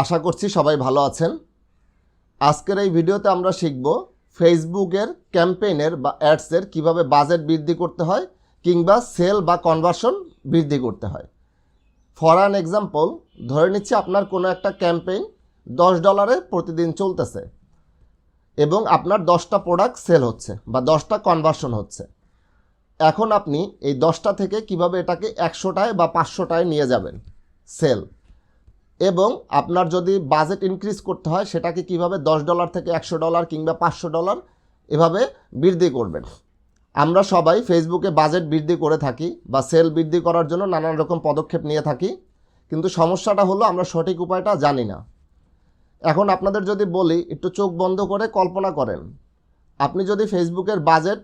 আশা করছি সবাই ভালো আছেন। আজকের এই ভিডিওতে আমরা শিখব ফেসবুকের ক্যাম্পেইনের বা অ্যাডসের কীভাবে বাজেট বৃদ্ধি করতে হয় কিংবা সেল বা কনভার্সন বৃদ্ধি করতে হয়। ফর অ্যান এক্সাম্পল, ধরে নিচ্ছি আপনার কোনো একটা ক্যাম্পেইন দশ ডলারে প্রতিদিন চলতেছে এবং আপনার দশটা প্রোডাক্ট সেল হচ্ছে বা দশটা কনভার্সন হচ্ছে। এখন আপনি এই দশটা থেকে কীভাবে এটাকে একশোটায় বা পাঁচশোটায় নিয়ে যাবেন সেল। এবং আপনার যদি বাজেট ইনক্রিজ করতে হয়, সেটাকে কীভাবে দশ ডলার থেকে একশো ডলার কিংবা পাঁচশো ডলার এভাবে বৃদ্ধি করবেন। আমরা সবাই ফেসবুকে বাজেট বৃদ্ধি করে থাকি বা সেল বৃদ্ধি করার জন্য নানান রকম পদক্ষেপ নিয়ে থাকি। কিন্তু সমস্যাটা হলো, আমরা সঠিক উপায়টা জানি না। এখন আপনাদের যদি বলি, একটু চোখ বন্ধ করে কল্পনা করেন। আপনি যদি ফেসবুকের বাজেট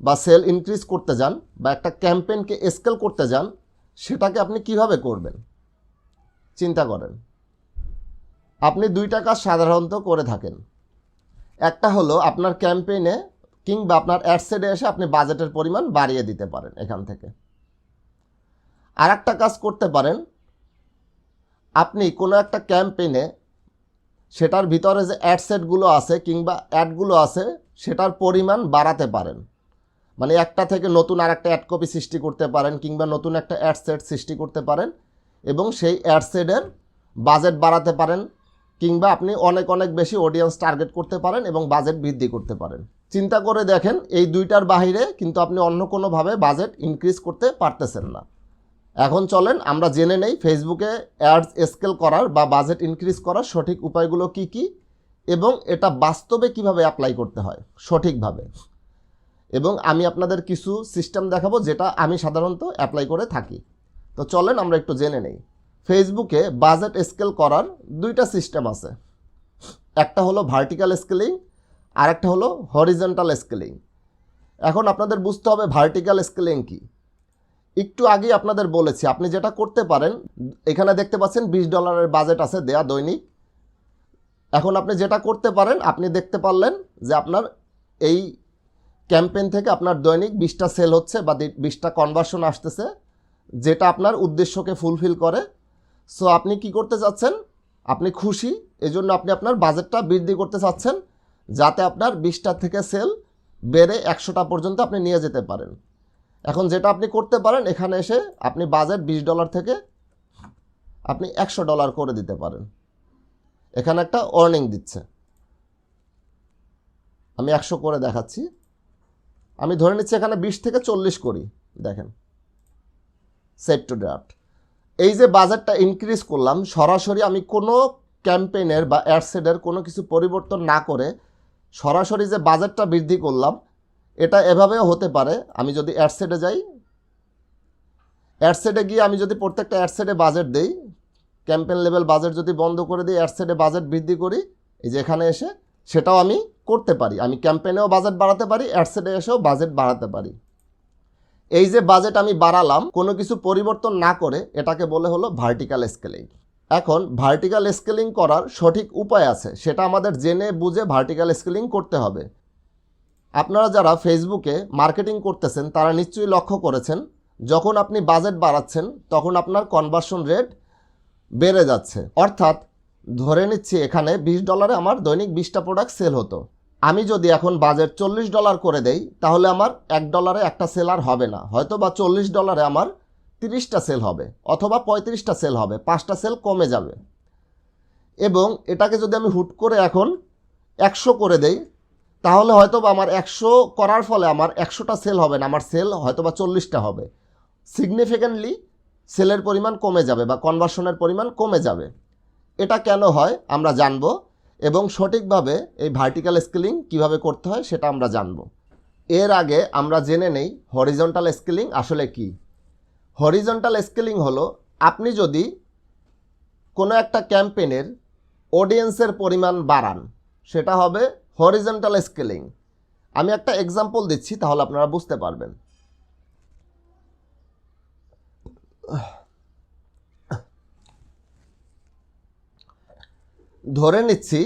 বা সেল ইনক্রিজ করতে যান বা একটা ক্যাম্পেইনকে স্কেল করতে যান, সেটাকে আপনি কীভাবে করবেন? চিন্তা করেন। আপনি দুইটা কাজ সাধারণত করে থাকেন। একটা হলো আপনার ক্যাম্পেইনে কিংবা আপনার অ্যাডসেডে এসে আপনি বাজেটের পরিমাণ বাড়িয়ে দিতে পারেন এখান থেকে। আর একটা কাজ করতে পারেন, আপনি কোনো একটা ক্যাম্পেইনে সেটার ভিতরে যে অ্যাডসেটগুলো আছে কিংবা অ্যাডগুলো আছে সেটার পরিমাণ বাড়াতে পারেন। মানে একটা থেকে নতুন আর একটা অ্যাড কপি সৃষ্টি করতে পারেন কিংবা নতুন একটা অ্যাডসেট সৃষ্টি করতে পারেন। এবং সেই অ্যাডসেডের বাজেট বাড়াতে পারেন কিংবা আপনি অনেক অনেক বেশি অডিয়েন্স টার্গেট করতে পারেন এবং বাজেট বৃদ্ধি করতে পারেন। চিন্তা করে দেখেন, এই দুইটার বাহিরে কিন্তু আপনি অন্য কোনোভাবে বাজেট ইনক্রিজ করতে পারতেছেন না। এখন চলেন, আমরা জেনে নেই ফেসবুকে অ্যাডস স্কেল করার বা বাজেট ইনক্রিজ করার সঠিক উপায়গুলো কি কি এবং এটা বাস্তবে কীভাবে অ্যাপ্লাই করতে হয়, সঠিকভাবে। এবং আমি আপনাদের কিছু সিস্টেম দেখাবো যেটা আমি সাধারণত অ্যাপ্লাই করে থাকি। তো চলেন আমরা একটু জেনে নেই। ফেসবুকে বাজেট স্কেল করার দুইটা সিস্টেম আছে। একটা হলো ভার্টিক্যাল স্কেলিং আর একটা হলো হরিজেন্টাল স্কেলিং এখন আপনাদের বুঝতে হবে ভার্টিক্যাল স্কেলিং কি। একটু আগেই আপনাদের বলেছি, আপনি যেটা করতে পারেন, এখানে দেখতে পাচ্ছেন বিশ ডলারের বাজেট আছে দেয়া দৈনিক। এখন আপনি যেটা করতে পারেন, আপনি দেখতে পারলেন যে আপনার এই ক্যাম্পেইন থেকে আপনার দৈনিক বিশটা সেল হচ্ছে বা বিশটা কনভার্সন আসতেছে। যেটা আপনার উদ্দেশ্যকে ফুলফিল করে। সো আপনি কি করতে চাচ্ছেন? আপনি খুশি, এজন্য আপনি আপনার বাজেটটা বৃদ্ধি করতে চাচ্ছেন, যাতে আপনার বিশটা থেকে সেল বেড়ে একশোটা পর্যন্ত আপনি নিয়ে যেতে পারেন। এখন যেটা আপনি করতে পারেন, এখানে এসে আপনি বাজেট বিশ ডলার থেকে আপনি একশো ডলার করে দিতে পারেন। এখানে একটা অর্নিং দিচ্ছে। আমি একশো করে দেখাচ্ছি। আমি ধরে নিচ্ছি এখানে বিশ থেকে চল্লিশ করি, দেখেন। সেট টু ডেট এই যে বাজেটটা ইনক্রিজ করলাম, সরাসরি আমি কোনো ক্যাম্পেইনের বা অ্যাডসেডের কোনো কিছু পরিবর্তন না করে সরাসরি যে বাজেটটা বৃদ্ধি করলাম, এটা এভাবেও হতে পারে। আমি যদি অ্যাডসেডে যাই অ্যাডসেডে গিয়ে আমি যদি প্রত্যেকটা অ্যাডসেডে বাজেট দেই ক্যাম্পেন লেভেল বাজেট যদি বন্ধ করে দিই অ্যাডসেডে বাজেট বৃদ্ধি করি, এই যে এখানে এসে সেটাও আমি করতে পারি। আমি ক্যাম্পেনেও বাজেট বাড়াতে পারি অ্যাডসেডে এসেও বাজেট বাড়াতে পারি। এই যে বাজেট আমি বাড়ালাম, কোনো কিছু পরিবর্তন না করে এটাকে বলে হলো ভার্টিক্যাল স্কেলিং এখন ভার্টিক্যাল স্কেলিং করার সঠিক উপায় আছে, সেটা আমাদের জেনে বুঝে ভার্টিক্যাল স্কেলিং করতে হবে। আপনারা যারা ফেসবুকে মার্কেটিং করতেছেন, তারা নিশ্চয়ই লক্ষ্য করেছেন, যখন আপনি বাজেট বাড়াচ্ছেন, তখন আপনার কনভার্সন রেট বেড়ে যাচ্ছে। অর্থাৎ ধরে নিচ্ছি, এখানে বিশ ডলারে আমার দৈনিক বিশটা প্রোডাক্ট সেল হতো। আমি যদি এখন বাজেট চল্লিশ ডলার করে দেই, তাহলে আমার এক ডলারে একটা সেল আর হবে না। হয়তো বা চল্লিশ ডলারে আমার তিরিশটা সেল হবে, অথবা পঁয়ত্রিশটা সেল হবে, পাঁচটা সেল কমে যাবে। এবং এটাকে যদি আমি হুট করে এখন একশো করে দেই, তাহলে হয়তো বা আমার একশো করার ফলে আমার একশোটা সেল হবে না, আমার সেল হয়তো বা চল্লিশটা হবে। সিগনিফিক্যান্টলি সেলের পরিমাণ কমে যাবে বা কনভার্সনের পরিমাণ কমে যাবে। এটা কেন হয়? আমরা জানব এবং সঠিকভাবে এই ভার্টিক্যাল স্কেলিং কীভাবে করতে হয় সেটা আমরা জানব। এর আগে আমরা জেনে নেই হরিজন্টাল স্কেলিং আসলে কি। হরিজন্টাল স্কেলিং হলো, আপনি যদি কোনো একটা ক্যাম্পেনের অডিয়েন্সের পরিমাণ বাড়ান, সেটা হবে হরিজন্টাল স্কেলিং আমি একটা এক্সাম্পল দিচ্ছি, তাহলে আপনারা বুঝতে পারবেন। ধরে নিচ্ছি,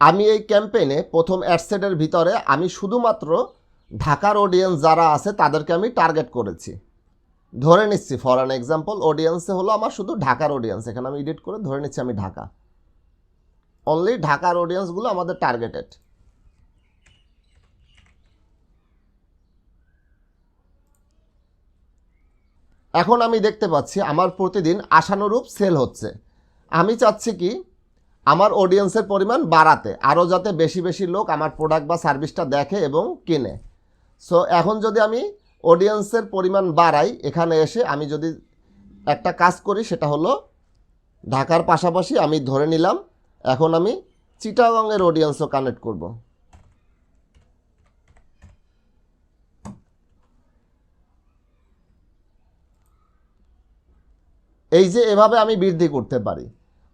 আমি এই ক্যাম্পেইনে প্রথম অ্যাডসেটের ভিতরে আমি শুধুমাত্র ঢাকার অডিয়েন্স যারা আছে তাদেরকে আমি টার্গেট করেছি। ধরে নিচ্ছি ফর অ্যান এক্সাম্পল অডিয়েন্সে হলো আমার শুধু ঢাকার অডিয়েন্স এখানে আমি এডিট করে ধরে নিচ্ছি আমি ঢাকা। অনলি ঢাকার অডিয়েন্সগুলো আমাদের টার্গেটেড এখন আমি দেখতে পাচ্ছি, আমার প্রতিদিন আশানুরূপ সেল হচ্ছে। আমি চাচ্ছি কি আমার অডিয়েন্সের পরিমাণ বাড়াতে আরও যাতে বেশি বেশি লোক আমার প্রোডাক্ট বা সার্ভিসটা দেখে এবং কিনে। সো এখন যদি আমি অডিয়েন্সের পরিমাণ বাড়াই, এখানে এসে আমি যদি একটা কাজ করি, সেটা হলো ঢাকার পাশাপাশি আমি ধরে নিলাম, এখন আমি চিটাগংয়ের অডিয়েন্সও কানেক্ট করব। এই যে এভাবে আমি বৃদ্ধি করতে পারি।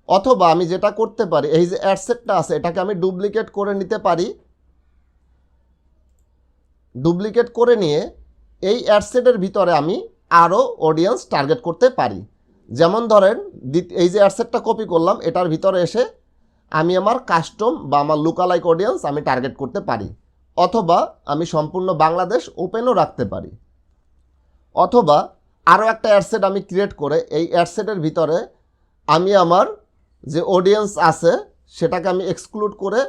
অথবা আমি যেটা করতে পারি, এই যে অ্যাডসেটটা আছে, এটাকে আমি ডুপ্লিকেট করে নিতে পারি। ডুপ্লিকেট করে নিয়ে এই অ্যাডসেটের ভিতরে আমি আরও অডিয়েন্স টার্গেট করতে পারি। যেমন ধরেন এই যে অ্যাডসেটটা কপি করলাম, এটার ভিতরে এসে আমি আমার কাস্টম বা আমার লুকালাইক অডিয়েন্স আমি টার্গেট করতে পারি। অথবা আমি সম্পূর্ণ বাংলাদেশ ওপেনও রাখতে পারি। অথবা আরও একটা অ্যাডসেট আমি ক্রিয়েট করে, এই অ্যাডসেটের ভিতরে আমি আমার যে অডিয়েন্স আছে, সেটাকে আমি এক্সক্লুড করে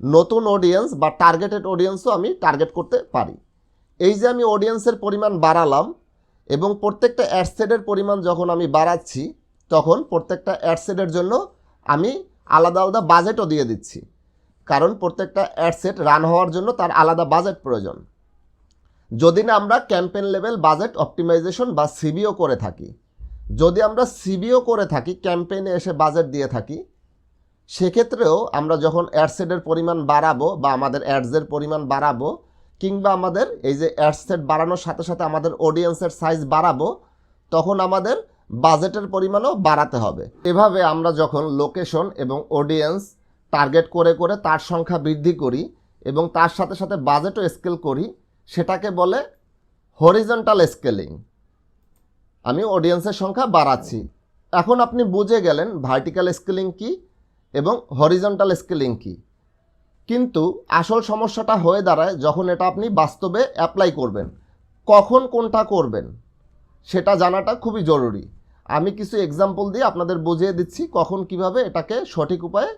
নতুন অডিয়েন্স বা টার্গেটেড অডিয়েন্সও আমি টার্গেট করতে পারি। এই যে আমি অডিয়েন্সের পরিমাণ বাড়ালাম এবং প্রত্যেকটা অ্যাডসেটের পরিমাণ যখন আমি বাড়াচ্ছি, তখন প্রত্যেকটা অ্যাডসেটের জন্য আমি আলাদা আলাদা বাজেটও দিয়ে দিচ্ছি। কারণ প্রত্যেকটা অ্যাডসেট রান হওয়ার জন্য তার আলাদা বাজেট প্রয়োজন। যদি না আমরা ক্যাম্পেন লেভেল বাজেট অপটিমাইজেশন বা সিবিও করে থাকি যদি আমরা সিবিও করে থাকি ক্যাম্পেইনে এসে বাজেট দিয়ে থাকি, সেক্ষেত্রেও আমরা যখন অ্যাডসেটের পরিমাণ বাড়াবো বা আমাদের অ্যাডসের পরিমাণ বাড়াবো, কিংবা আমাদের এই যে অ্যাডসেট বাড়ানোর সাথে সাথে আমাদের অডিয়েন্সের সাইজ বাড়াবো, তখন আমাদের বাজেটের পরিমাণও বাড়াতে হবে। এভাবে আমরা যখন লোকেশন এবং অডিয়েন্স টার্গেট করে করে তার সংখ্যা বৃদ্ধি করি এবং তার সাথে সাথে বাজেটও স্কেল করি, সেটাকে বলে হরিজন্টাল স্কেলিং আমি অডিয়েন্সের সংখ্যা বাড়াচ্ছি। এখন আপনি বুঝে গেলেন ভার্টিক্যাল স্কেলিং কি এবং হরিজন্টাল স্কেলিং কি। কিন্তু আসল সমস্যাটা হয়ে দাঁড়ায় যখন এটা আপনি বাস্তবে অ্যাপ্লাই করবেন। কখন কোনটা করবেন, সেটা জানাটা খুবই জরুরি। আমি কিছু এক্সাম্পল দিয়ে আপনাদের বুঝিয়ে দিচ্ছি কখন কীভাবে এটাকে সঠিক উপায়ে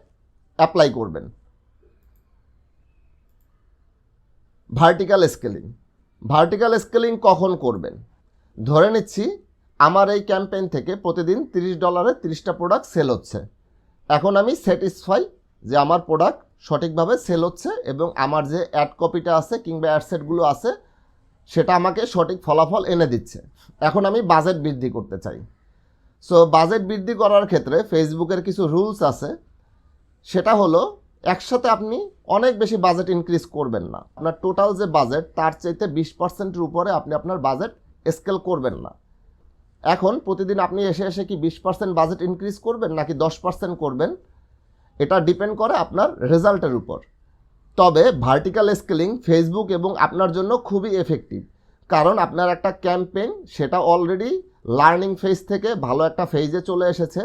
অ্যাপ্লাই করবেন। ভার্টিক্যাল স্কেলিং ভার্টিক্যাল স্কেলিং কখন করবেন? ধরে নিচ্ছি আমার এই ক্যাম্পেইন থেকে প্রতিদিন তিরিশ ডলারে তিরিশটা প্রোডাক্ট সেল হচ্ছে। এখন আমি স্যাটিসফাই যে আমার প্রোডাক্ট সঠিকভাবে সেল হচ্ছে এবং আমার যে অ্যাড কপিটা আছে কিংবা অ্যাডসেটগুলো আছে, সেটা আমাকে সঠিক ফলাফল এনে দিচ্ছে। এখন আমি বাজেট বৃদ্ধি করতে চাই। সো বাজেট বৃদ্ধি করার ক্ষেত্রে ফেসবুকের কিছু রুলস আছে। সেটা হলো, একসাথে আপনি অনেক বেশি বাজেট ইনক্রিজ করবেন না। আপনার টোটাল যে বাজেট তার চাইতে বিশ পার্সেন্টের উপরে আপনি আপনার বাজেট স্কেল করবেন না। এখন প্রতিদিন আপনি এসে এসে কি বিশ পার্সেন্ট বাজেট ইনক্রিজ করবেন নাকি দশ পার্সেন্ট করবেন? এটা ডিপেন্ড করে আপনার রেজাল্টের উপর। তবে ভার্টিক্যাল স্কেলিং ফেসবুক এবং আপনার জন্য খুবই এফেক্টিভ কারণ আপনার একটা ক্যাম্পেইন সেটা অলরেডি লার্নিং ফেজ থেকে ভালো একটা ফেজে চলে এসেছে,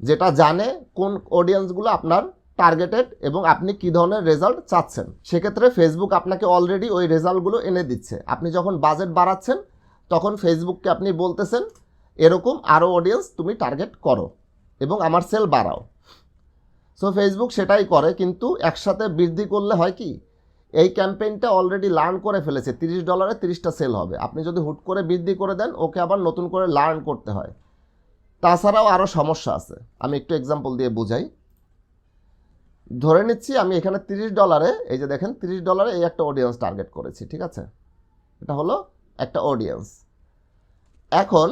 যেটা জানে কোন অডিয়েন্সগুলো আপনার টার্গেটেড এবং আপনি কী ধরনের রেজাল্ট চাচ্ছেন। সেক্ষেত্রে ফেসবুক আপনাকে অলরেডি ওই রেজাল্টগুলো এনে দিচ্ছে। আপনি যখন বাজেট বাড়াচ্ছেন তখন ফেসবুককে আপনি বলতেছেন, এরকম আরও অডিয়েন্স তুমি টার্গেট করো এবং আমার সেল বাড়াও। সো ফেসবুক সেটাই করে, কিন্তু একসাথে বৃদ্ধি করলে হয় কি, এই ক্যাম্পেইনটা অলরেডি লার্ন করে ফেলেছে। তিরিশ ডলারে তিরিশটা সেল হবে। আপনি যদি হুট করে বৃদ্ধি করে দেন, ওকে আবার নতুন করে লার্ন করতে হয়। তাছাড়াও আরও সমস্যা আছে। আমি একটু এক্সাম্পল দিয়ে বুঝাই। ধরে নিচ্ছি আমি এখানে তিরিশ ডলারে এই যে দেখেন, তিরিশ ডলারে এই একটা অডিয়েন্স টার্গেট করেছি, ঠিক আছে? এটা হলো একটা অডিয়েন্স এখন,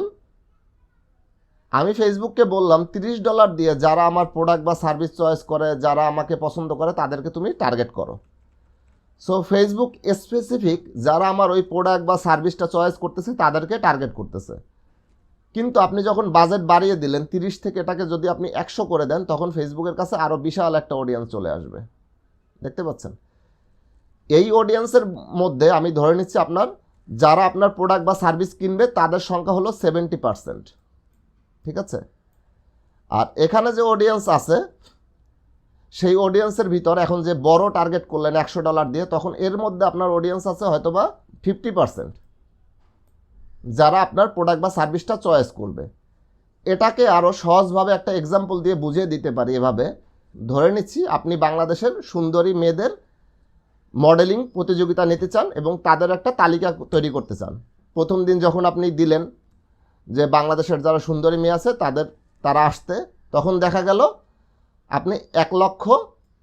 আমি ফেসবুককে বললাম, তিরিশ ডলার দিয়ে যারা আমার প্রোডাক্ট বা সার্ভিস চয়েস করে, যারা আমাকে পছন্দ করে, তাদেরকে তুমি টার্গেট করো। সো ফেসবুক স্পেসিফিক যারা আমার ওই প্রোডাক্ট বা সার্ভিসটা চয়েস করতেছে, তাদেরকে টার্গেট করতেছে। কিন্তু আপনি যখন বাজেট বাড়িয়ে দিলেন, তিরিশ থেকে এটাকে যদি আপনি একশো করে দেন, তখন ফেসবুকের কাছে আরও বিশাল একটা অডিয়েন্স চলে আসবে। দেখতে পাচ্ছেন? এই অডিয়েন্সের মধ্যে আমি ধরে নিচ্ছি আপনার যারা আপনার প্রোডাক্ট বা সার্ভিস কিনবে, তাদের সংখ্যা হলো সেভেন্টি পার্সেন্ট ঠিক আছে? আর এখানে যে অডিয়েন্স আছে, সেই অডিয়েন্সের ভিতর এখন যে বড় টার্গেট করলেন একশো ডলার দিয়ে, তখন এর মধ্যে আপনার অডিয়েন্স আছে হয়তোবা ফিফটি পার্সেন্ট যারা আপনার প্রোডাক্ট বা সার্ভিসটা চয়েস করবে। এটাকে আরও সহজভাবে একটা এক্সাম্পল দিয়ে বুঝিয়ে দিতে পারি এভাবে। ধরে নিচ্ছি, আপনি বাংলাদেশের সুন্দরী মেয়েদের মডেলিং প্রতিযোগিতা নিতে চান এবং তাদের একটা তালিকা তৈরি করতে চান। প্রথম দিন যখন আপনি দিলেন যে বাংলাদেশের যারা সুন্দরী মেয়ে আছে, তাদের, তারা আসতে, তখন দেখা গেল আপনি এক লক্ষ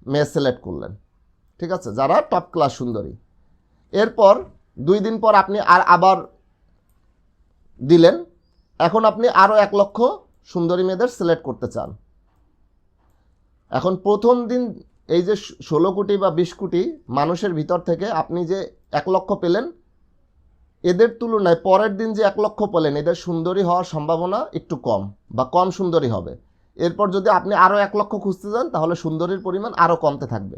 মেয়ে সিলেক্ট করলেন। ঠিক আছে? যারা টপ ক্লাস সুন্দরী। এরপর দুই দিন পর আপনি আর আবার দিলেন। এখন আপনি আরও এক লক্ষ সুন্দরী মেয়েদের সিলেক্ট করতে চান। এখন প্রথম দিন এই যে ষোলো কোটি বা বিশ কোটি মানুষের ভিতর থেকে আপনি যে এক লক্ষ পেলেন, এদের তুলনায় পরের দিন যে এক লক্ষ পেলেন, এদের সুন্দরী হওয়ার সম্ভাবনা একটু কম বা কম সুন্দরী হবে। এরপর যদি আপনি আরও এক লক্ষ খুঁজতে যান, তাহলে সুন্দরীর পরিমাণ আরও কমতে থাকবে।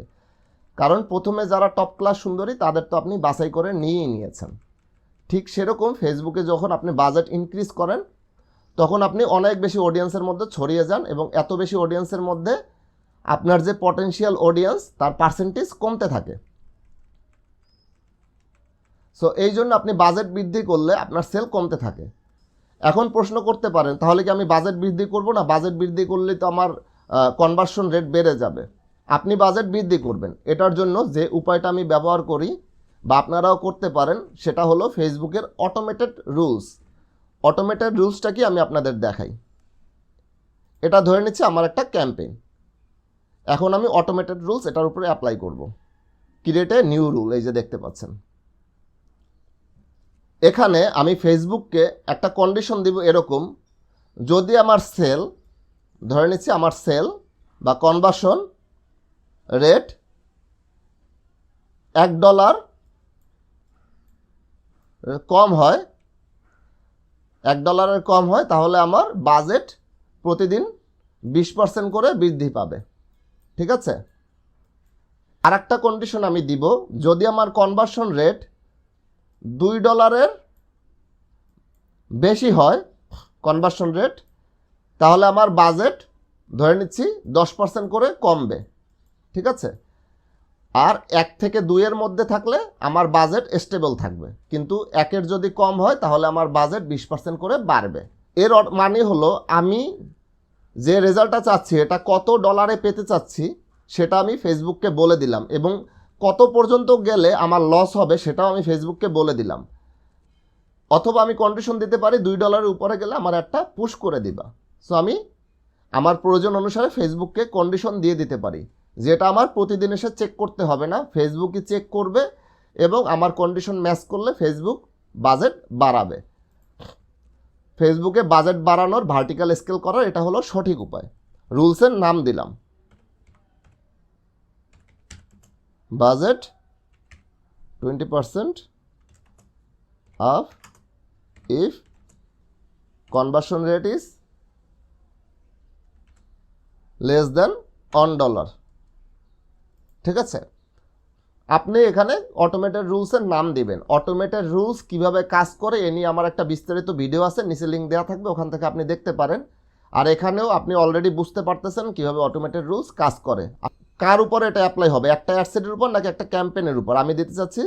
কারণ প্রথমে যারা টপ ক্লাস সুন্দরী, তাদের তো আপনি বাছাই করে নিয়েই নিয়েছেন। ঠিক সেরকম ফেসবুকে যখন আপনি বাজেট ইনক্রিজ করেন, তখন আপনি অনেক বেশি অডিয়েন্সের মধ্যে ছড়িয়ে যান এবং এত বেশি অডিয়েন্সের মধ্যে আপনার যে পটেনশিয়াল অডিয়েন্স তার পার্সেন্টেজ কমতে থাকে। সো এই জন্য আপনি বাজেট বৃদ্ধি করলে আপনার সেল কমতে থাকে। এখন প্রশ্ন করতে পারেন, তাহলে কি আমি বাজেট বৃদ্ধি করব না? বাজেট বৃদ্ধি করলে তো আমার কনভার্সন রেট বেড়ে যাবে। আপনি বাজেট বৃদ্ধি করবেন। এটার জন্য যে উপায়টা আমি ব্যবহার করি বা আপনারাও করতে পারেন, সেটা হলো ফেসবুকের অটোমেটেড রুলস অটোমেটেড রুলসটা কি আমি আপনাদের দেখাই। এটা ধরে নিচ্ছি আমার একটা ক্যাম্পেইন এখন আমি অটোমেটেড রুলস এটার উপরে অ্যাপ্লাই করব। ক্রিয়েটে নিউ রুল এই যে দেখতে পাচ্ছেন। এখানে আমি ফেসবুককে একটা কন্ডিশন দিব এরকম, যদি আমার সেল ধরে নিচ্ছি আমার সেল বা কনভার্সন রেট এক ডলার কম হয়, এক ডলারের কম হয়, তাহলে আমার বাজেট প্রতিদিন বিশ পার্সেন্ট করে বৃদ্ধি পাবে। ঠিক আছে? আর একটা কন্ডিশন আমি দিব, যদি আমার কনভার্সন রেট দুই ডলারের বেশি হয় কনভার্সন রেট তাহলে আমার বাজেট ধরে নিচ্ছি দশ পার্সেন্ট করে কমবে, ঠিক আছে? আর এক থেকে দুইয়ের মধ্যে থাকলে আমার বাজেট স্টেবল থাকবে, কিন্তু একের যদি কম হয়, তাহলে আমার বাজেট বিশ পার্সেন্ট করে বাড়বে। এর মানে হলো আমি যে রেজাল্টটা চাচ্ছি, এটা কত ডলারে পেতে চাচ্ছি, সেটা আমি ফেসবুককে বলে দিলাম এবং কত পর্যন্ত গেলে আমার লস হবে সেটাও আমি ফেসবুককে বলে দিলাম। অথবা আমি কন্ডিশন দিতে পারি দুই ডলারের উপরে গেলে আমার একটা পুশ করে দিবা। সো আমি আমার প্রয়োজন অনুসারে ফেসবুককে কন্ডিশন দিয়ে দিতে পারি। যেটা আমার প্রতিদিন এসে চেক করতে হবে না ফেসবুকই চেক করবে এবং আমার কন্ডিশন ম্যাচ করলে ফেসবুক বাজেট বাড়াবে। ফেসবুকে বাজেট বাড়ানোর ভার্টিক্যাল স্কেল করার এটা হলো সঠিক উপায়। রুলসের নাম দিলাম। Budget twenty percent off if conversion rate is less than one dollar ঠিক আছে? আপনি এখানে অটোমেটেড রুলসের নাম দিবেন। অটোমেটেড রুলস কীভাবে কাজ করে এ নিয়ে আমার একটা বিস্তারিত ভিডিও আছে, নিচে লিঙ্ক দেওয়া থাকবে, ওখান থেকে আপনি দেখতে পারেন। আর এখানেও আপনি অলরেডি বুঝতে পারতেছেন কীভাবে অটোমেটেড রুলস কাজ করে। কার উপর এটা অ্যাপ্লাই হবে? একটা অ্যাডসেটের উপর নাকি একটা ক্যাম্পেনের উপর? আমি দিতে চাচ্ছি,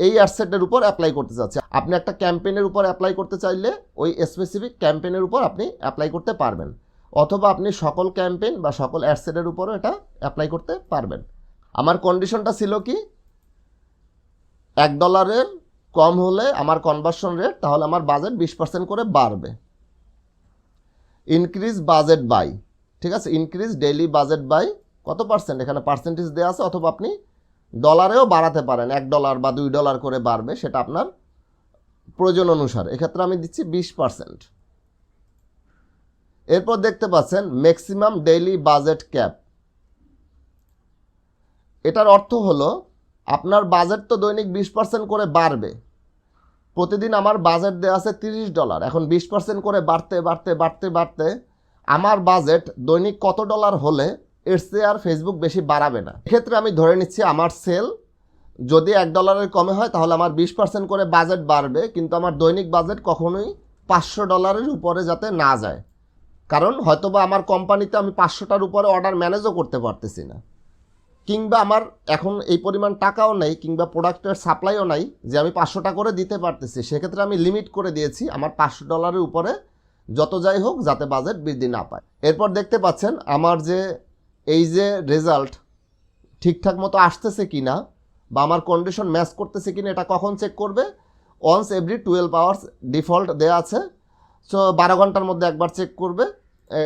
এই অ্যাডসেটের উপর অ্যাপ্লাই করতে চাচ্ছি। আপনি একটা ক্যাম্পেনের উপর অ্যাপ্লাই করতে চাইলে ওই স্পেসিফিক ক্যাম্পেনের উপর আপনি অ্যাপ্লাই করতে পারবেন। অথবা আপনি সকল ক্যাম্পেইন বা সকল অ্যাডসেটের উপরও এটা অ্যাপ্লাই করতে পারবেন। আমার কন্ডিশনটা ছিল কি? এক ডলারের কম হলে আমার কনভার্সন রেট তাহলে আমার বাজেট বিশ পার্সেন্ট করে বাড়বে। ইনক্রিজ বাজেট বাই ঠিক আছে? ইনক্রিজ ডেইলি বাজেট বাই কত পার্সেন্ট এখানে পার্সেন্টেজ দেওয়া আছে, অথবা আপনি ডলারেও বাড়াতে পারেন। এক ডলার বা দুই ডলার করে বাড়বে, সেটা আপনার প্রয়োজন অনুসারে। এক্ষেত্রে আমি দিচ্ছি বিশ পার্সেন্ট এরপর দেখতে পাচ্ছেন ম্যাক্সিমাম ডেইলি বাজেট ক্যাপ এটার অর্থ হলো, আপনার বাজেট তো দৈনিক বিশ পার্সেন্ট করে বাড়বে। প্রতিদিন আমার বাজেট দেওয়া আছে তিরিশ ডলার এখন বিশ পার্সেন্ট করে বাড়তে বাড়তে বাড়তে বাড়তে আমার বাজেট দৈনিক কত ডলার হলে এর চেয়ে আর ফেসবুক বেশি বাড়াবে না। ক্ষেত্রে আমি ধরে নিচ্ছি আমার সেল যদি এক ডলারের কমে হয়, তাহলে আমার বিশ পার্সেন্ট করে বাজেট বাড়বে, কিন্তু আমার দৈনিক বাজেট কখনোই পাঁচশো ডলারের উপরে যাতে না যায়। কারণ হয়তোবা আমার কোম্পানিতে আমি পাঁচশোটার উপরে অর্ডার ম্যানেজও করতে পারতেছি না। কিংবা আমার এখন এই পরিমাণ টাকাও নেই কিংবা প্রোডাক্টের সাপ্লাইও নাই যে আমি পাঁচশোটা করে দিতে পারতেছি, সেক্ষেত্রে আমি লিমিট করে দিয়েছি আমার পাঁচশো ডলারের উপরে যত যাই হোক যাতে বাজেট বৃদ্ধি না পায়। এরপর দেখতে পাচ্ছেন আমার যে এই যে রেজাল্ট ঠিকঠাক মতো আসতেছে কি না বা আমার কন্ডিশন ম্যাচ করতেছে কি না এটা কখন চেক করবে? Once every twelve hours default দেওয়া আছে সো বারো ঘণ্টার মধ্যে একবার চেক করবে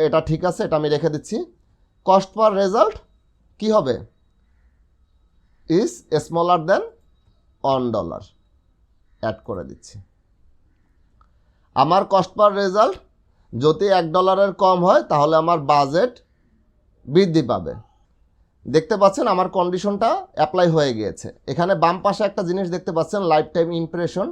এটা ঠিক আছে, এটা আমি রেখে দিচ্ছি। কস্ট পার রেজাল্ট কি হবে? Is smaller than one dollar add করে দিচ্ছি। আমার কস্ট পার রেজাল্ট যদি এক ডলারের কম হয়, তাহলে আমার বাজেট বৃদ্ধি পাবে। দেখতে পাচ্ছেন আমার কন্ডিশনটা অ্যাপ্লাই হয়ে গিয়েছে। এখানে বাম পাশে একটা জিনিস দেখতে পাচ্ছেন lifetime impression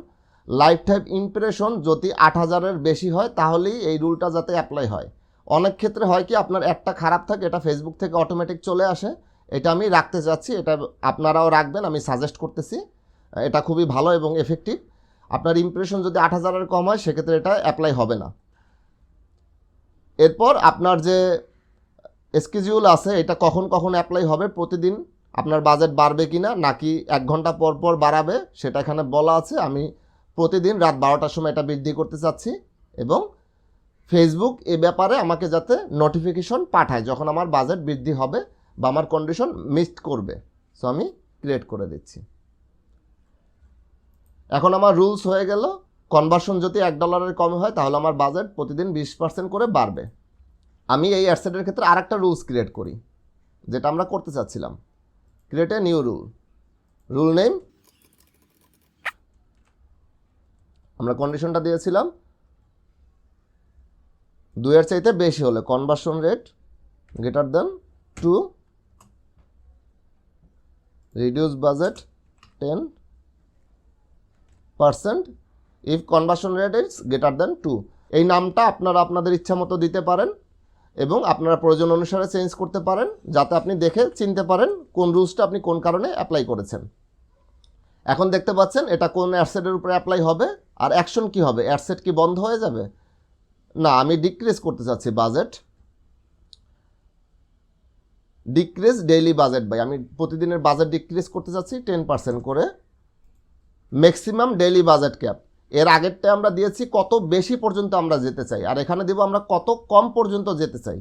lifetime impression যদি আট হাজারের বেশি হয়, তাহলেই এই রুলটা যাতে অ্যাপ্লাই হয়। অনেক ক্ষেত্রে হয় কি, আপনার একটা খারাপ থাকে, এটা ফেসবুক থেকে অটোমেটিক চলে আসে। এটা আমি রাখতে চাচ্ছি এটা আপনারাও রাখবেন, আমি সাজেস্ট করতেছি। এটা খুবই ভালো এবং এফেক্টিভ আপনার ইমপ্রেশন যদি আট হাজারের কম হয়, সেক্ষেত্রে এটা অ্যাপ্লাই হবে না। এরপর আপনার যে স্কেজিউল আছে, এটা কখন কখন অ্যাপ্লাই হবে, প্রতিদিন আপনার বাজেট বাড়বে কি না নাকি এক ঘণ্টা পর পর বাড়াবে, সেটা এখানে বলা আছে। আমি প্রতিদিন রাত বারোটার সময় এটা বৃদ্ধি করতে চাচ্ছি এবং ফেসবুক এ ব্যাপারে আমাকে যাতে নোটিফিকেশন পাঠায়, যখন আমার বাজেট বৃদ্ধি হবে বা আমার কন্ডিশন মিসড করবে। সো আমি ক্রিয়েট করে দিচ্ছি। এখন আমার রুলস হয়ে গেল কনভার্সন যদি এক ডলারের কম হয়, তাহলে আমার বাজেট প্রতিদিন বিশ পার্সেন্ট করে বাড়বে। আমি এই অ্যাডসেটের ক্ষেত্রে আর একটা রুলস ক্রিয়েট করি, যেটা আমরা করতে চাচ্ছিলাম। Create a new rule rule name আমরা কন্ডিশনটা দিয়েছিলাম। দুইয়ের চাইতে বেশি হলে conversion rate greater than two reduce budget ten percent if conversion rate is greater than two এই নামটা আপনারা আপনাদের ইচ্ছা মতো দিতে পারেন এবং আপনারা প্রয়োজন অনুসারে চেঞ্জ করতে পারেন যাতে আপনি দেখে চিনতে পারেন কোন রুলসটা আপনি কোন কারণে অ্যাপ্লাই করেছেন। এখন দেখতে পাচ্ছেন এটা কোন অ্যাডসেটের উপরে অ্যাপ্লাই হবে আর অ্যাকশন কি হবে? অ্যাডসেট কি বন্ধ হয়ে যাবে? না, আমি ডিক্রিজ করতে চাচ্ছি budget decrease daily budget by আমি প্রতিদিনের বাজেট ডিক্রিজ করতে চাচ্ছি টেন পার্সেন্ট করে। ম্যাক্সিমাম ডেইলি বাজেট ক্যাপ এর আগেরটা আমরা দিয়েছি, কত বেশি পর্যন্ত আমরা যেতে চাই। আর এখানে দেবো আমরা কত কম পর্যন্ত যেতে চাই।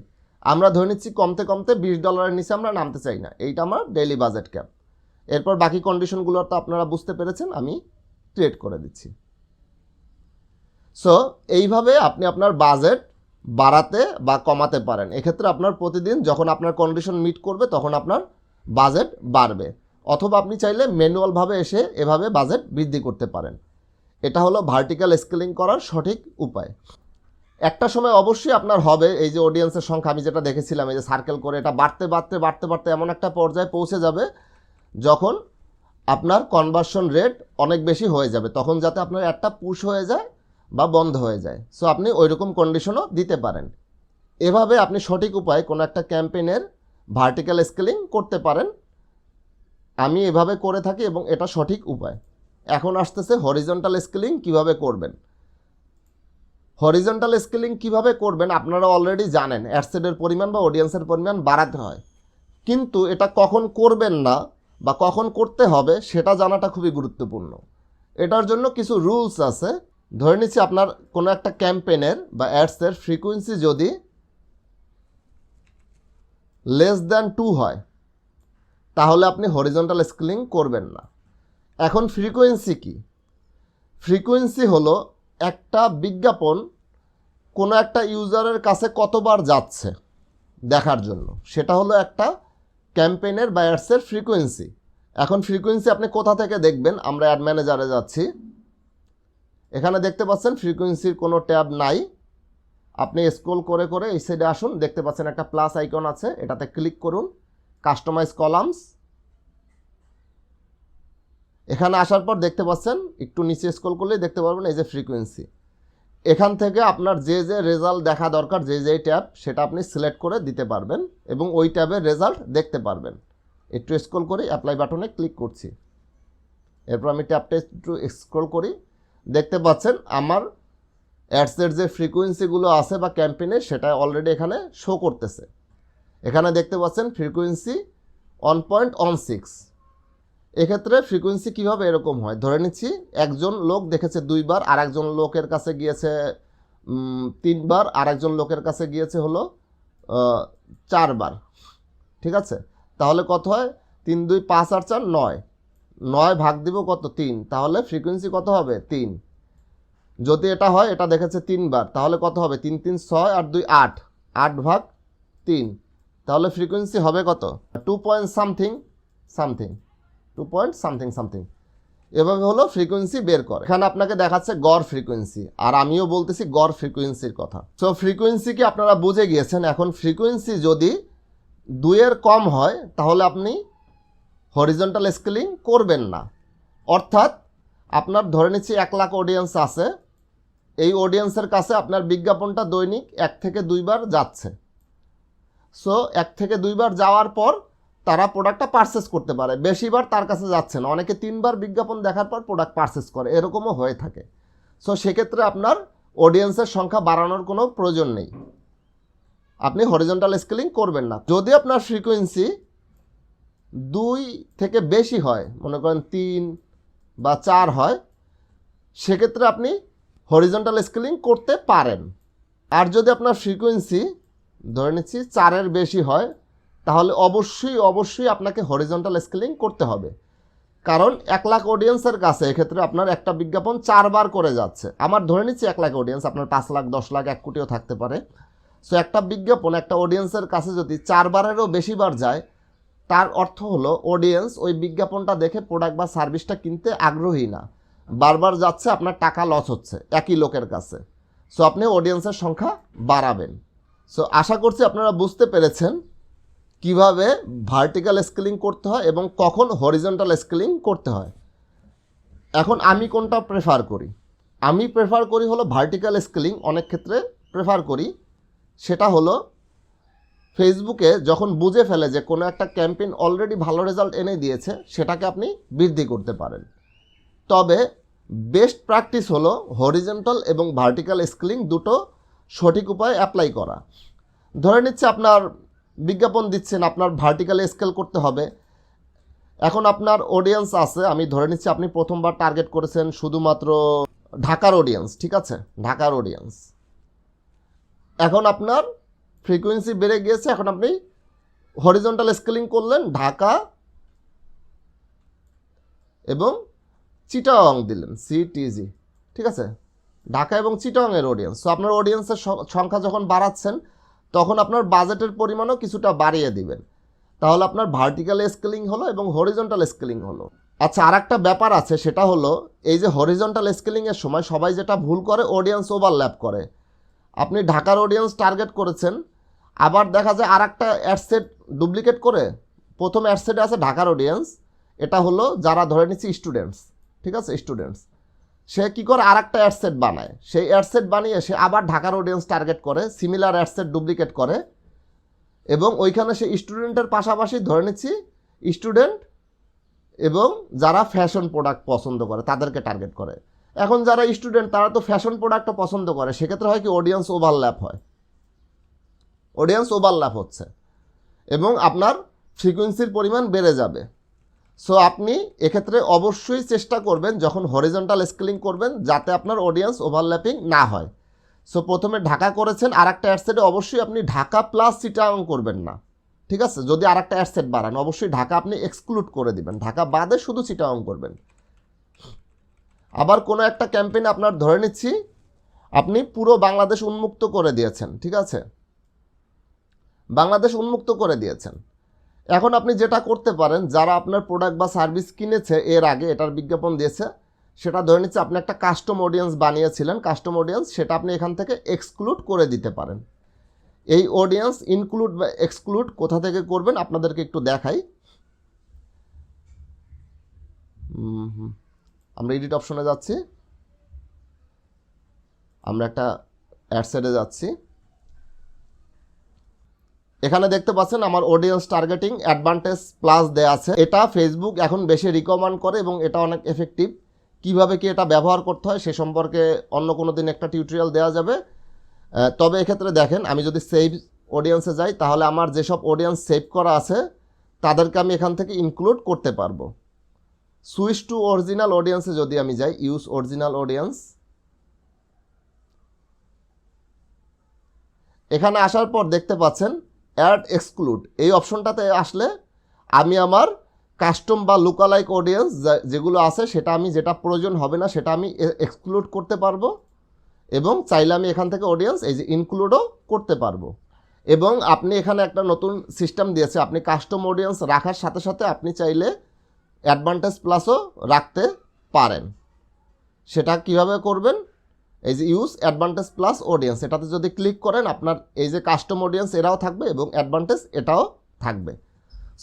আমরা ধরে নিচ্ছি কমতে কমতে বিশ ডলারের নিচে আমরা নামতে চাই না। এইটা আমার ডেইলি বাজেট ক্যাপ এরপর বাকি কন্ডিশনগুলো তো আপনারা বুঝতে পেরেছেন, আমি ক্রিয়েট করে দিচ্ছি। সো এইভাবে আপনি আপনার বাজেট বাড়াতে বা কমাতে পারেন। এক্ষেত্রে আপনার প্রতিদিন যখন আপনার কন্ডিশন মিট করবে, তখন আপনার বাজেট বাড়বে। অথবা আপনি চাইলে ম্যানুয়ালভাবে এসে এভাবে বাজেট বৃদ্ধি করতে পারেন। এটা হলো ভার্টিক্যাল স্কেলিং করার সঠিক উপায়। একটা সময় অবশ্যই আপনার হবে, এই যে অডিয়েন্সের সংখ্যা, আমি যেটা দেখেছিলাম, এই যে সার্কেল করে এটা বাড়তে বাড়তে বাড়তে বাড়তে এমন একটা পর্যায়ে পৌঁছে যাবে, যখন আপনার কনভার্সন রেট অনেক বেশি হয়ে যাবে। তখন যাতে আপনার একটা পুশ হয়ে যায় বা বন্ধ হয়ে যায়। সো আপনি ওই রকম কন্ডিশনও দিতে পারেন। এভাবে আপনি সঠিক উপায়ে কোনো একটা ক্যাম্পেইনের ভার্টিক্যাল স্কেলিং করতে পারেন। আমি এভাবে করে থাকি এবং এটা সঠিক উপায়। এখন আসতেছে হরিজন্টাল স্কেলিং কীভাবে করবেন? হরিজন্টাল স্কেলিং কীভাবে করবেন আপনারা অলরেডি জানেন অ্যাডসেটের পরিমাণ বা অডিয়েন্সের পরিমাণ বাড়াতে হয়। কিন্তু এটা কখন করবেন না বা কখন করতে হবে সেটা জানাটা খুবই গুরুত্বপূর্ণ। এটার জন্য কিছু রুলস আছে। ধরে নিচ্ছি আপনার কোনো একটা ক্যাম্পেনের বা অ্যাডসের ফ্রিকুয়েন্সি যদি লেস দ্যান টু হয়, তাহলে আপনি হরিজন্টাল স্কেলিং করবেন না। এখন ফ্রিকোয়েন্সি কি? ফ্রিকোয়েন্সি হলো একটা বিজ্ঞাপন কোনো একটা ইউজারের কাছে কতবার যাচ্ছে দেখার জন্য। সেটা হলো একটা ক্যাম্পেইনের বা অ্যাডসের ফ্রিকোয়েন্সি এখন ফ্রিকোয়েন্সি আপনি কোথা থেকে দেখবেন? আমরা অ্যাড ম্যানেজারে যাচ্ছি। এখানে দেখতে পাচ্ছেন ফ্রিকোয়েন্সির কোনো ট্যাব নাই। আপনি স্ক্রোল করে করে এই সাইডে আসুন, দেখতে পাচ্ছেন একটা প্লাস আইকন আছে, এটাতে ক্লিক করুন কাস্টমাইজ কলামস এখানে আসার পর দেখতে পাচ্ছেন, একটু নিচে স্ক্রল করলেই দেখতে পারবেন এই যে ফ্রিকোয়েন্সি এখান থেকে আপনার যে যে রেজাল্ট দেখা দরকার, যে যে ট্যাব, সেটা আপনি সিলেক্ট করে দিতে পারবেন এবং ওই ট্যাবের রেজাল্ট দেখতে পারবেন। একটু স্ক্রল করে অ্যাপ্লাই বাটনে ক্লিক করছি। এরপর আমি ট্যাবটা একটু স্ক্রল করি। দেখতে পাচ্ছেন, আমার অ্যাডসের যে ফ্রিকোয়েন্সিগুলো আছে বা ক্যাম্পেইনে সেটা অলরেডি এখানে শো করতেছে। এখানে দেখতে পাচ্ছেন frequency one point one six এক্ষেত্রে ফ্রিকোয়েন্সি কীভাবে এরকম হয়? ধরে নিচ্ছি, একজন লোক দেখেছে দুইবার আর একজন লোকের কাছে গিয়েছে তিনবার আর একজন লোকের কাছে গিয়েছে হলো চারবার। ঠিক আছে? তাহলে কত হয়? তিন, দুই, পাঁচ আর চার, নয়। নয় ভাগ দিব কত? তিন। তাহলে ফ্রিকোয়েন্সি কত হবে? তিন। যদি এটা হয়, এটা দেখেছে তিনবার, তাহলে কত হবে? তিন তিন, ছয় আর দুই, আট। আট ভাগ তিন। তাহলে ফ্রিকোয়েন্সি হবে কত? Two point something something. Two point something something. এভাবে হলো ফ্রিকোয়েন্সি বের করে। এখানে আপনাকে দেখাচ্ছে গড় ফ্রিকোয়েন্সি আর আমিও বলতেছি গড় ফ্রিকোয়েন্সির কথা। সো ফ্রিকোয়েন্সি কি আপনারা বুঝে গিয়েছেন? এখন ফ্রিকোয়েন্সি যদি দুইয়ের কম হয়, তাহলে আপনি হরিজন্টাল স্কেলিং করবেন না। অর্থাৎ আপনার ধরে নিচ্ছি এক লাখ অডিয়েন্স আছে, এই অডিয়েন্সের কাছে আপনার বিজ্ঞাপনটা দৈনিক এক থেকে দুইবার যাচ্ছে। সো এক থেকে দুইবার যাওয়ার পর তারা প্রোডাক্টটা পারচেস করতে পারে। বেশিবার তার কাছে যাচ্ছে না। অনেকে তিনবার বিজ্ঞাপন দেখার পর প্রোডাক্ট পারচেস করে। এরকমও হয়ে থাকে। সো সেক্ষেত্রে আপনার অডিয়েন্সের সংখ্যা বাড়ানোর কোনো প্রয়োজন নেই। আপনি হরিজন্টাল স্কেলিং করবেন না। যদি আপনার ফ্রিকোয়েন্সি দুই থেকে বেশি হয়, মনে করেন তিন বা চার হয়, সেক্ষেত্রে আপনি হরিজন্টাল স্কেলিং করতে পারেন। আর যদি আপনার ফ্রিকোয়েন্সি ধরে নিচ্ছি চারের বেশি হয়, তাহলে অবশ্যই অবশ্যই আপনাকে হরিজন্টাল স্কেলিং করতে হবে। কারণ এক লাখ অডিয়েন্সের কাছে এক্ষেত্রে আপনার একটা বিজ্ঞাপন চারবার করে যাচ্ছে। আমার ধরে নিচ্ছি এক লাখ অডিয়েন্স আপনার পাঁচ লাখ, দশ লাখ, এক কোটিও থাকতে পারে। সো একটা বিজ্ঞাপন, একটা অডিয়েন্সের কাছে যদি চারবারেরও বেশিবার যায় তার অর্থ হলো অডিয়েন্স ওই বিজ্ঞাপনটা দেখে প্রোডাক্ট বা সার্ভিসটা কিনতে আগ্রহী না। বারবার যাচ্ছে, আপনার টাকা লস হচ্ছে, একই লোকের কাছে। সো আপনি অডিয়েন্সের সংখ্যা বাড়াবেন। সো আশা করছি আপনারা বুঝতে পেরেছেন কীভাবে ভার্টিক্যাল স্কেলিং করতে হয় এবং কখন হরিজন্টাল স্কেলিং করতে হয়। এখন আমি কোনটা প্রেফার করি? আমি প্রেফার করি হলো ভার্টিক্যাল স্কেলিং অনেক ক্ষেত্রে প্রেফার করি। সেটা হলো ফেসবুকে যখন বুঝে ফেলে যে কোনো একটা ক্যাম্পেইন অলরেডি ভালো রেজাল্ট এনে দিয়েছে, সেটাকে আপনি বৃদ্ধি করতে পারেন। তবে বেস্ট প্র্যাকটিস হলো হরিজেন্টাল এবং ভার্টিক্যাল স্কেলিং দুটো সঠিক উপায়ে অ্যাপ্লাই করা। ধরে নিচ্ছে আপনার বিজ্ঞাপন দিচ্ছেন, আপনার ভার্টিক্যাল স্কেল করতে হবে। এখন আপনার অডিয়েন্স আছে, আমি ধরে নিচ্ছি আপনি প্রথমবার টার্গেট করেছেন শুধুমাত্র ঢাকার অডিয়েন্স ঠিক আছে? ঢাকার অডিয়েন্স এখন আপনার ফ্রিকোয়েন্সি বেড়ে গিয়েছে, এখন আপনি হরিজন্টাল স্কেলিং করলেন, ঢাকা এবং চিটাং দিলেন সিটিজি ঠিক আছে? ঢাকা এবং চিটাংয়ের অডিয়েন্স সো আপনার অডিয়েন্সের সংখ্যা যখন বাড়াচ্ছেন, তখন আপনার বাজেটের পরিমাণও কিছুটা বাড়িয়ে দিবেন। তাহলে আপনার ভার্টিক্যাল স্কেলিং হলো এবং হরিজন্টাল স্কেলিং হলো। আচ্ছা আর একটা ব্যাপার আছে, সেটা হলো এই যে হরিজন্টাল স্কেলিংয়ের সময় সবাই যেটা ভুল করে অডিয়েন্স ওভারল্যাপ করে। আপনি ঢাকার অডিয়েন্স টার্গেট করেছেন আবার দেখা যায় আর একটা অ্যাডসেট ডুপ্লিকেট করে। প্রথম অ্যাডসেটে আছে ঢাকার অডিয়েন্স এটা হলো যারা ধরে নিচ্ছি স্টুডেন্টস ঠিক আছে? স্টুডেন্টস সে কী করে আর একটা অ্যাডসেট বানায়? সেই অ্যাডসেট বানিয়ে সে আবার ঢাকার অডিয়েন্স টার্গেট করে সিমিলার অ্যাডসেট ডুপ্লিকেট করে। এবং ওইখানে সে স্টুডেন্টের পাশাপাশি ধরে নিচ্ছি স্টুডেন্ট এবং যারা ফ্যাশন প্রোডাক্ট পছন্দ করে, তাদেরকে টার্গেট করে। এখন যারা স্টুডেন্ট তারা তো ফ্যাশন প্রোডাক্টও পছন্দ করে। সেক্ষেত্রে হয় কি অডিয়েন্স ওভারল্যাপ হয়। অডিয়েন্স ওভারল্যাপ হচ্ছে। এবং আপনার ফ্রিকোয়েন্সির পরিমাণ বেড়ে যাবে। সো আপনি এক্ষেত্রে অবশ্যই চেষ্টা করবেন যখন হরিজন্টাল স্কেলিং করবেন যাতে আপনার অডিয়েন্স ওভারল্যাপিং না হয়। সো প্রথমে ঢাকা করেছেন আর একটা অ্যাডসেটে অবশ্যই আপনি ঢাকা প্লাস চিটাং করবেন না। ঠিক আছে? যদি আর একটা অ্যাডসেট বাড়ান, অবশ্যই ঢাকা আপনি এক্সক্লুড করে দিবেন। ঢাকা বাদে শুধু চিটাং করবেন। আবার কোনো একটা ক্যাম্পেইন আপনার ধরে নিচ্ছি, আপনি পুরো বাংলাদেশ উন্মুক্ত করে দিয়েছেন। ঠিক আছে? বাংলাদেশ উন্মুক্ত করে দিয়েছেন। এখন আপনি যেটা করতে পারেন, যারা আপনার প্রোডাক্ট বা সার্ভিস কিনেছে, এর আগে এটার বিজ্ঞাপন দিয়েছে, সেটা ধরে নিচ্ছে আপনি একটা কাস্টম অডিয়েন্স বানিয়েছিলেন। কাস্টম অডিয়েন্স সেটা আপনি এখান থেকে এক্সক্লুড করে দিতে পারেন। এই অডিয়েন্স ইনক্লুড বা এক্সক্লুড কোথা থেকে করবেন, আপনাদেরকে একটু দেখাই। আমরা এডিট অপশনে যাচ্ছি। আমরা একটা অ্যাডসেটে যাচ্ছি। এখানে দেখতে পাচ্ছেন আমার অডিয়েন্স টার্গেটিং অ্যাডভান্টেজ প্লাস দেয়া আছে। এটা ফেসবুক এখন বেশি রিকমেন্ড করে এবং এটা অনেক এফেক্টিভ কীভাবে কি এটা ব্যবহার করতে হয় সে সম্পর্কে অন্য কোনো দিন একটা টিউটোরিয়াল দেওয়া যাবে। তবে এক্ষেত্রে দেখেন, আমি যদি সেভ অডিয়েন্সে যাই, তাহলে আমার যেসব অডিয়েন্স সেভ করা আছে, তাদেরকে আমি এখান থেকে ইনক্লুড করতে পারব। সুইচ টু অরিজিনাল অডিয়েন্সে যদি আমি যাই ইউজ অরিজিনাল অডিয়েন্স এখানে আসার পর দেখতে পাচ্ছেন অ্যাড এক্সক্লুড এই অপশনটাতে আসলে আমি আমার কাস্টম বা লুকালাইক অডিয়েন্স যেগুলো আছে, সেটা আমি যেটা প্রয়োজন হবে না, সেটা আমি এক্সক্লুড করতে পারব এবং চাইলে আমি এখান থেকে অডিয়েন্স এই যে ইনক্লুডও করতে পারব। এবং আপনি এখানে একটা নতুন সিস্টেম দিয়েছে, আপনি কাস্টম অডিয়েন্স রাখার সাথে সাথে আপনি চাইলে অ্যাডভান্টেজ প্লাসও রাখতে পারেন। সেটা কীভাবে করবেন? এই যে ইউজ অ্যাডভান্টেজ প্লাস অডিয়েন্স এটাতে যদি ক্লিক করেন, আপনার এই যে কাস্টম অডিয়েন্স এরাও থাকবে এবং অ্যাডভান্টেজ এটাও থাকবে।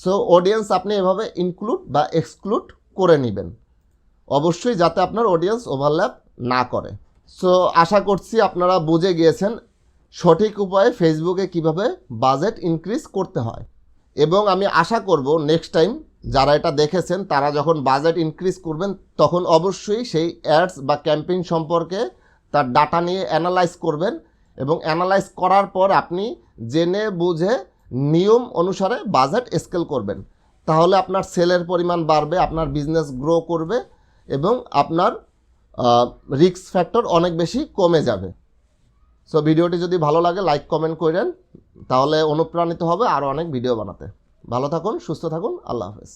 সো অডিয়েন্স আপনি এভাবে ইনক্লুড বা এক্সক্লুড করে নেবেন। অবশ্যই যাতে আপনার অডিয়েন্স ওভারল্যাপ না করে। সো আশা করছি আপনারা বুঝে গিয়েছেন সঠিক উপায়ে ফেসবুকে কীভাবে বাজেট ইনক্রিজ করতে হয়। এবং আমি আশা করব নেক্সট টাইম যারা এটা দেখেছেন, তারা যখন বাজেট ইনক্রিজ করবেন, তখন অবশ্যই সেই অ্যাডস বা ক্যাম্পেইন সম্পর্কে তার ডাটা নিয়ে অ্যানালাইজ করবেন এবং অ্যানালাইজ করার পর আপনি জেনে বুঝে নিয়ম অনুসারে বাজেট স্কেল করবেন। তাহলে আপনার সেলের পরিমাণ বাড়বে, আপনার বিজনেস গ্রো করবে এবং আপনার রিস্ক ফ্যাক্টর অনেক বেশি কমে যাবে। সো ভিডিওটি যদি ভালো লাগে লাইক কমেন্ট করেন, তাহলে অনুপ্রাণিত হবে আরও অনেক ভিডিও বানাতে। ভালো থাকুন, সুস্থ থাকুন, আল্লাহ হাফেজ।